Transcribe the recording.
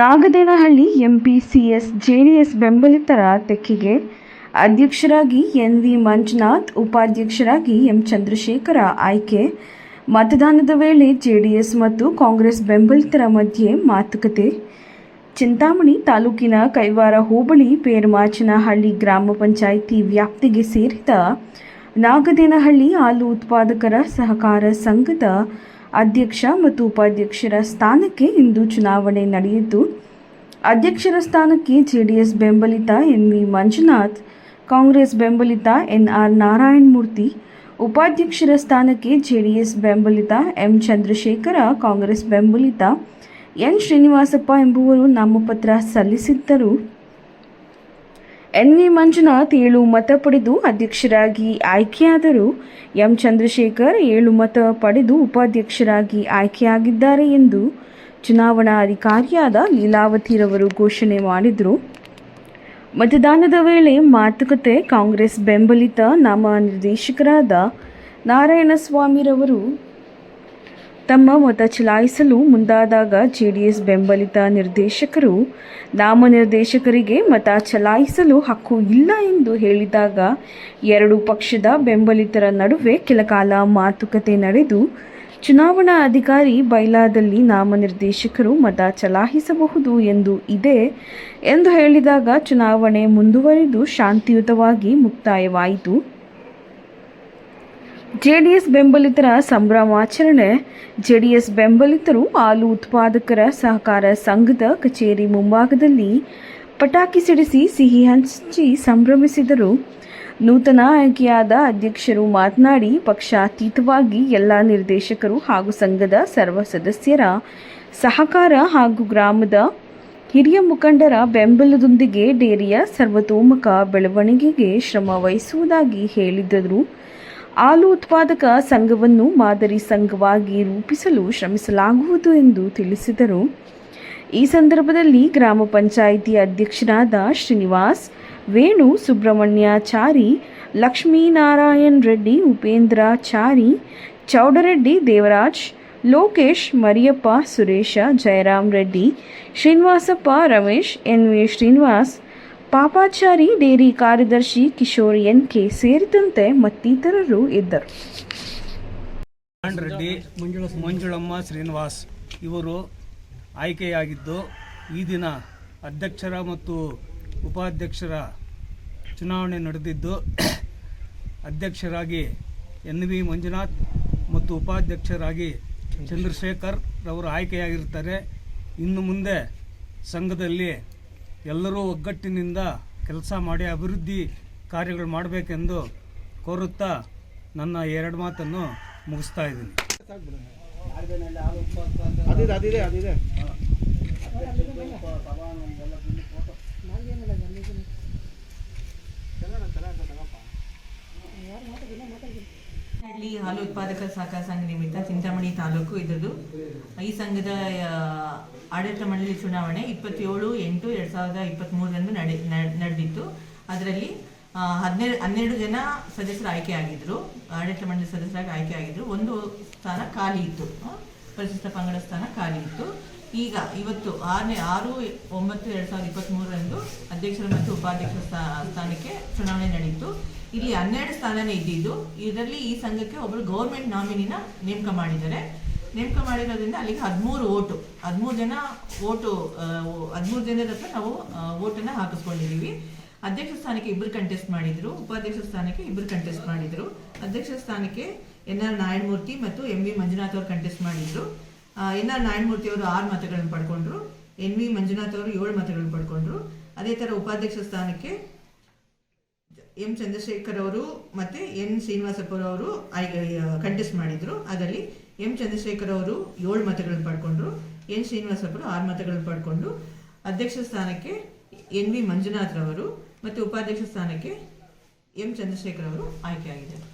ನಾಗದೇನಹಳ್ಳಿ ಎಂಪಿಸಿಎಸ್ JDS ಬೆಂಬಲಿತರ ತೆಕ್ಕಿಗೆ ಅಧ್ಯಕ್ಷರಾಗಿ N V Manjunath, ಉಪಾಧ್ಯಕ್ಷರಾಗಿ M Chandrashekhara ಆಯ್ಕೆ. ಮತದಾನದ ವೇಳೆ ಜೆಡಿಎಸ್ ಮತ್ತು ಕಾಂಗ್ರೆಸ್ ಬೆಂಬಲಿತರ ಮಧ್ಯೆ ಮಾತುಕತೆ. ಚಿಂತಾಮಣಿ ತಾಲೂಕಿನ ಕೈವಾರ ಹೋಬಳಿ, ಪೇರ್ಮಾಚನಹಳ್ಳಿ ಗ್ರಾಮ ಪಂಚಾಯಿತಿ ವ್ಯಾಪ್ತಿಗೆ ಸೇರಿದ ನಾಗದೇನಹಳ್ಳಿ ಹಾಲು ಉತ್ಪಾದಕರ ಸಹಕಾರ ಸಂಘದ ಅಧ್ಯಕ್ಷ ಮತ್ತು ಉಪಾಧ್ಯಕ್ಷರ ಸ್ಥಾನಕ್ಕೆ ಇಂದು ಚುನಾವಣೆ ನಡೆಯಿತು. ಅಧ್ಯಕ್ಷರ ಸ್ಥಾನಕ್ಕೆ ಜೆಡಿಎಸ್ ಬೆಂಬಲಿತ ಎನ್ ವಿ ಮಂಜುನಾಥ್, ಕಾಂಗ್ರೆಸ್ ಬೆಂಬಲಿತ ಎನ್ ಆರ್ ನಾರಾಯಣಮೂರ್ತಿ, ಉಪಾಧ್ಯಕ್ಷರ ಸ್ಥಾನಕ್ಕೆ ಜೆಡಿಎಸ್ ಬೆಂಬಲಿತ ಎಂ ಚಂದ್ರಶೇಖರ, ಕಾಂಗ್ರೆಸ್ ಬೆಂಬಲಿತ ಎನ್ ಶ್ರೀನಿವಾಸಪ್ಪ ಎಂಬುವರು ನಾಮಪತ್ರ ಸಲ್ಲಿಸಿದ್ದರು. ಎನ್ ವಿ ಮಂಜುನಾಥ್ ಏಳು ಮತ ಪಡೆದು ಅಧ್ಯಕ್ಷರಾಗಿ ಆಯ್ಕೆಯಾದರು. ಎಂ ಚಂದ್ರಶೇಖರ್ ಏಳು ಮತ ಪಡೆದು ಉಪಾಧ್ಯಕ್ಷರಾಗಿ ಆಯ್ಕೆಯಾಗಿದ್ದಾರೆ ಎಂದು ಚುನಾವಣಾ ಅಧಿಕಾರಿಯಾದ ಲೀಲಾವತಿರವರು ಘೋಷಣೆ ಮಾಡಿದರು. ಮತದಾನದ ವೇಳೆ ಮಾತುಕತೆ, ಕಾಂಗ್ರೆಸ್ ಬೆಂಬಲಿತ ನಾಮನಿರ್ದೇಶಕರಾದ ನಾರಾಯಣಸ್ವಾಮಿರವರು ತಮ್ಮ ಮತ ಚಲಾಯಿಸಲು ಮುಂದಾದಾಗ ಜೆಡಿಎಸ್ ಬೆಂಬಲಿತ ನಿರ್ದೇಶಕರು ನಾಮನಿರ್ದೇಶಕರಿಗೆ ಮತ ಚಲಾಯಿಸಲು ಹಕ್ಕು ಇಲ್ಲ ಎಂದು ಹೇಳಿದಾಗ ಎರಡು ಪಕ್ಷದ ಬೆಂಬಲಿತರ ನಡುವೆ ಕೆಲಕಾಲ ಮಾತುಕತೆ ನಡೆದು ಚುನಾವಣಾ ಅಧಿಕಾರಿ ಬೈಲಾದಲ್ಲಿ ನಾಮನಿರ್ದೇಶಕರು ಮತ ಚಲಾಯಿಸಬಹುದು ಎಂದು ಇದೆ ಎಂದು ಹೇಳಿದಾಗ ಚುನಾವಣೆ ಮುಂದುವರಿದು ಶಾಂತಿಯುತವಾಗಿ ಮುಕ್ತಾಯವಾಯಿತು. ಜೆಡಿಎಸ್ ಬೆಂಬಲಿತರ ಸಂಭ್ರಮಾಚರಣೆ ಜೆಡಿಎಸ್ ಬೆಂಬಲಿತರು ಹಾಲು ಉತ್ಪಾದಕರ ಸಹಕಾರ ಸಂಘದ ಕಚೇರಿ ಮುಂಭಾಗದಲ್ಲಿ ಪಟಾಕಿ ಸಿಡಿಸಿ ಸಿಹಿ ಹಂಚಿ ಸಂಭ್ರಮಿಸಿದರು. ನೂತನ ಆಯ್ಕೆಯಾದ ಅಧ್ಯಕ್ಷರು ಮಾತನಾಡಿ, ಪಕ್ಷಾತೀತವಾಗಿ ಎಲ್ಲ ನಿರ್ದೇಶಕರು ಹಾಗೂ ಸಂಘದ ಸರ್ವ ಸದಸ್ಯರ ಸಹಕಾರ ಹಾಗೂ ಗ್ರಾಮದ ಹಿರಿಯ ಮುಖಂಡರ ಬೆಂಬಲದೊಂದಿಗೆ ಡೇರಿಯ ಸರ್ವತೋಮುಖ ಬೆಳವಣಿಗೆಗೆ ಶ್ರಮ ವಹಿಸುವುದಾಗಿ ಹೇಳಿದರು. ಹಾಲು ಉತ್ಪಾದಕ ಸಂಘವನ್ನು ಮಾದರಿ ಸಂಘವಾಗಿ ರೂಪಿಸಲು ಶ್ರಮಿಸಲಾಗುವುದು ಎಂದು ತಿಳಿಸಿದರು. ಈ ಸಂದರ್ಭದಲ್ಲಿ ಗ್ರಾಮ ಪಂಚಾಯಿತಿ ಅಧ್ಯಕ್ಷರಾದ Srinivas, Venu Subrahmanyachari, Lakshminarayan Reddy, Upendrachari, Chowdareddy Devaraj, Lokesh, Mariyappa Suresh, Jayaram Reddy, Srinivasappa Ramesh, N V Srinivas Papachari dairy ಕಾರ್ಯದರ್ಶಿ ಕಿಶೋರ್ ಎನ್ ಕೆ ಸೇರಿದಂತೆ ಮತ್ತಿತರರು ಇದ್ದರು. ಮಂಜುಳಮ್ಮ ಶ್ರೀನಿವಾಸ್ ಇವರು ಆಯ್ಕೆಯಾಗಿದ್ದು, ಈ ದಿನ ಅಧ್ಯಕ್ಷರ ಮತ್ತು ಉಪಾಧ್ಯಕ್ಷರ ಚುನಾವಣೆ ನಡೆದಿದ್ದು, ಅಧ್ಯಕ್ಷರಾಗಿ ಎನ್ ವಿ ಮಂಜುನಾಥ್ ಮತ್ತು ಉಪಾಧ್ಯಕ್ಷರಾಗಿ ಚಂದ್ರಶೇಖರ್ ರವರು ಆಯ್ಕೆಯಾಗಿರ್ತಾರೆ ಇನ್ನು ಮುಂದೆ ಸಂಘದಲ್ಲಿ ಎಲ್ಲರೂ ಒಗ್ಗಟ್ಟಿನಿಂದ ಕೆಲಸ ಮಾಡಿ ಅಭಿವೃದ್ಧಿ ಕಾರ್ಯಗಳು ಮಾಡಬೇಕೆಂದು ಕೋರುತ್ತಾ ನನ್ನ ಎರಡು ಮಾತನ್ನು ಮುಗಿಸ್ತಾ ಇದ್ದೀನಿ. ಅದಿದೆ ಅದಿದೆ ಅದಿದೆ. ಹಳ್ಳಿ ಹಾಲು ಉತ್ಪಾದಕ ಸಹಕಾರ ಸಂಘ ನಿಮಿತ್ತ ಚಿಂತಾಮಣಿ ತಾಲೂಕು ಇದ್ರದ್ದು. ಈ ಸಂಘದ ಆಡಳಿತ ಮಂಡಳಿ ಚುನಾವಣೆ ಇಪ್ಪತ್ತೇಳು ಎಂಟು ಎರಡು ಸಾವಿರದ ಇಪ್ಪತ್ತ್ಮೂರರಂದು ನಡೆ ನಡೆದಿತ್ತು. ಅದರಲ್ಲಿ ಹದಿನೇಳು ಹನ್ನೆರಡು ಜನ ಸದಸ್ಯರು ಆಯ್ಕೆ ಆಗಿದ್ರು. ಆಡಳಿತ ಮಂಡಳಿ ಸದಸ್ಯರಾಗಿ ಆಯ್ಕೆ ಆಗಿದ್ರು. ಒಂದು ಸ್ಥಾನ ಖಾಲಿ ಇತ್ತು. ಪರಿಶಿಷ್ಟ ಪಂಗಡ ಸ್ಥಾನ ಖಾಲಿ ಇತ್ತು. ಈಗ ಇವತ್ತು ಆರನೇ, ಆರು, ಒಂಬತ್ತು, ಎರಡು ಸಾವಿರದ ಇಪ್ಪತ್ತ್ಮೂರರಂದು ಅಧ್ಯಕ್ಷರು ಮತ್ತು ಉಪಾಧ್ಯಕ್ಷರ ಸ್ಥಾ- ಸ್ಥಾನಕ್ಕೆ ಚುನಾವಣೆ ನಡೆಯಿತು ಇಲ್ಲಿ ಹನ್ನೆರಡು ಸ್ಥಾನನೇ ಇದ್ದಿದ್ದು. ಇದರಲ್ಲಿ ಈ ಸಂಘಕ್ಕೆ ಒಬ್ಬರು ಗೌರ್ಮೆಂಟ್ ನಾಮಿನಿನ ನೇಮಕ ಮಾಡಿದ್ದಾರೆ. ನೇಮಕ ಮಾಡಿರೋದ್ರಿಂದ ಅಲ್ಲಿಗೆ ಹದಿಮೂರು ಓಟು. ಹದಿಮೂರು ಜನ ಓಟು ಹದಿಮೂರು ಜನದ ಹತ್ರ ನಾವು ಓಟನ್ನು ಹಾಕಿಸ್ಕೊಂಡಿದ್ದೀವಿ. ಅಧ್ಯಕ್ಷ ಸ್ಥಾನಕ್ಕೆ ಇಬ್ಬರು ಕಂಟೆಸ್ಟ್ ಮಾಡಿದ್ರು. ಉಪಾಧ್ಯಕ್ಷ ಸ್ಥಾನಕ್ಕೆ ಇಬ್ಬರು ಕಂಟೆಸ್ಟ್ ಮಾಡಿದ್ರು. ಅಧ್ಯಕ್ಷ ಸ್ಥಾನಕ್ಕೆ ಎನ್ ಆರ್ ನಾರಾಯಣಮೂರ್ತಿ ಮತ್ತು ಎಂ ವಿ ಮಂಜುನಾಥ್ ಅವರು ಕಂಟೆಸ್ಟ್ ಮಾಡಿದ್ರು. ಎನ್ ಆರ್ ನಾರಾಯಣಮೂರ್ತಿ ಅವರು ಆರು ಮತಗಳನ್ನು ಪಡ್ಕೊಂಡ್ರು. ಎನ್ ವಿ ಮಂಜುನಾಥ್ ಅವರು ಏಳು ಮತಗಳನ್ನು ಪಡ್ಕೊಂಡ್ರು. ಅದೇ ಥರ ಉಪಾಧ್ಯಕ್ಷ ಸ್ಥಾನಕ್ಕೆ ಎಂ. ಚಂದ್ರಶೇಖರ್ ಅವರು ಮತ್ತು ಎನ್. ಶ್ರೀನಿವಾಸಪ್ಪ ಅವರು ಕಂಟೆಸ್ಟ್ ಮಾಡಿದ್ರು. ಅದರಲ್ಲಿ ಎಂ ಚಂದ್ರಶೇಖರ್ ಅವರು ಏಳು ಮತಗಳನ್ನು ಪಡ್ಕೊಂಡ್ರು, ಎನ್ ಶ್ರೀನಿವಾಸ್ ಅವರು ಆರು ಮತಗಳನ್ನು ಪಡ್ಕೊಂಡು, ಅಧ್ಯಕ್ಷ ಸ್ಥಾನಕ್ಕೆ ಎನ್ ವಿ ಮಂಜುನಾಥ್ ರವರು ಮತ್ತು ಉಪಾಧ್ಯಕ್ಷ ಸ್ಥಾನಕ್ಕೆ ಎಂ ಚಂದ್ರಶೇಖರ್ ಅವರು ಆಯ್ಕೆಯಾಗಿದ್ದಾರೆ